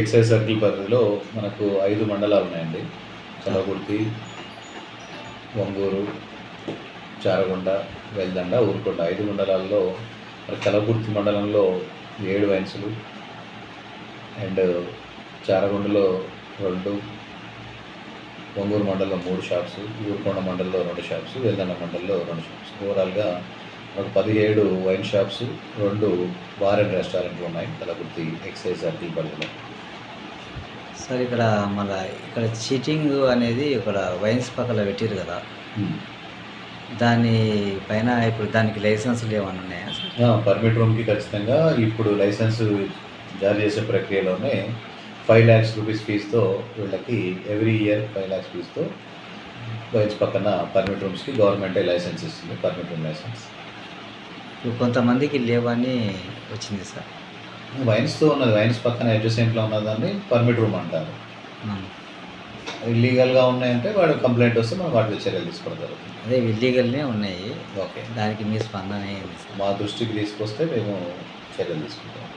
Excise circle పరిధిలో మనకు ఐదు మండలాలు ఉన్నాయండి. కలగుర్తి ఒంగూరు చారగొండ వెల్దండ ఊరుకొండ. ఐదు మండలాల్లో మరి మండలంలో ఏడు వైన్సులు అండ్ చారగొండలో రెండు ఒంగూరు మండలంలో మూడు షాప్స్ ఊరుకొండ మండలంలో రెండు షాప్స్ వెల్దండ మండలంలో రెండు షాప్స్. ఓవరాల్గా మనకు పదిహేడు వైన్ షాప్స్ రెండు బార్ అండ్ రెస్టారెంట్లు ఉన్నాయి తలగుర్తి ఎక్సైజ్ సర్కిల్ పరిధిలో సార్ ఇక్కడ మళ్ళీ ఇక్కడ చీటింగ్ అనేది ఇక్కడ వైన్స్ పక్కన పెట్టారు కదా. దాని పైన ఇప్పుడు దానికి లైసెన్సులు ఏమైనా ఉన్నాయా సార్? పర్మిట్ రూమ్కి ఖచ్చితంగా ఇప్పుడు లైసెన్స్ జారీ చేసే ప్రక్రియలోనే ఫైవ్ ల్యాక్స్ రూపీస్ ఫీజుతో వీళ్ళకి ఎవ్రీ ఇయర్ ఫైవ్ ల్యాక్స్ ఫీజుతో వైన్స్ పక్కన పర్మిట్ రూమ్స్కి గవర్నమెంటే లైసెన్స్ ఇస్తుంది పర్మిట్ రూమ్ లైసెన్స్. కొంతమందికి లేవని వచ్చింది సార్. వైన్స్తో ఉన్నది వైన్స్ పక్కన అడ్జసెంట్లో ఉన్నదాన్ని పర్మిట్ రూమ్ అంటారు. ఇల్లీగల్గా ఉన్నాయంటే వాడు కంప్లైంట్ వస్తే మనం వాటి మీద చర్యలు తీసుకోవడం జరుగుతుంది. అదే ఇల్లీగల్నే ఉన్నాయి. ఓకే. దానికి మీ స్పందన మా దృష్టికి తీసుకొస్తే మేము చర్యలు తీసుకుంటాం.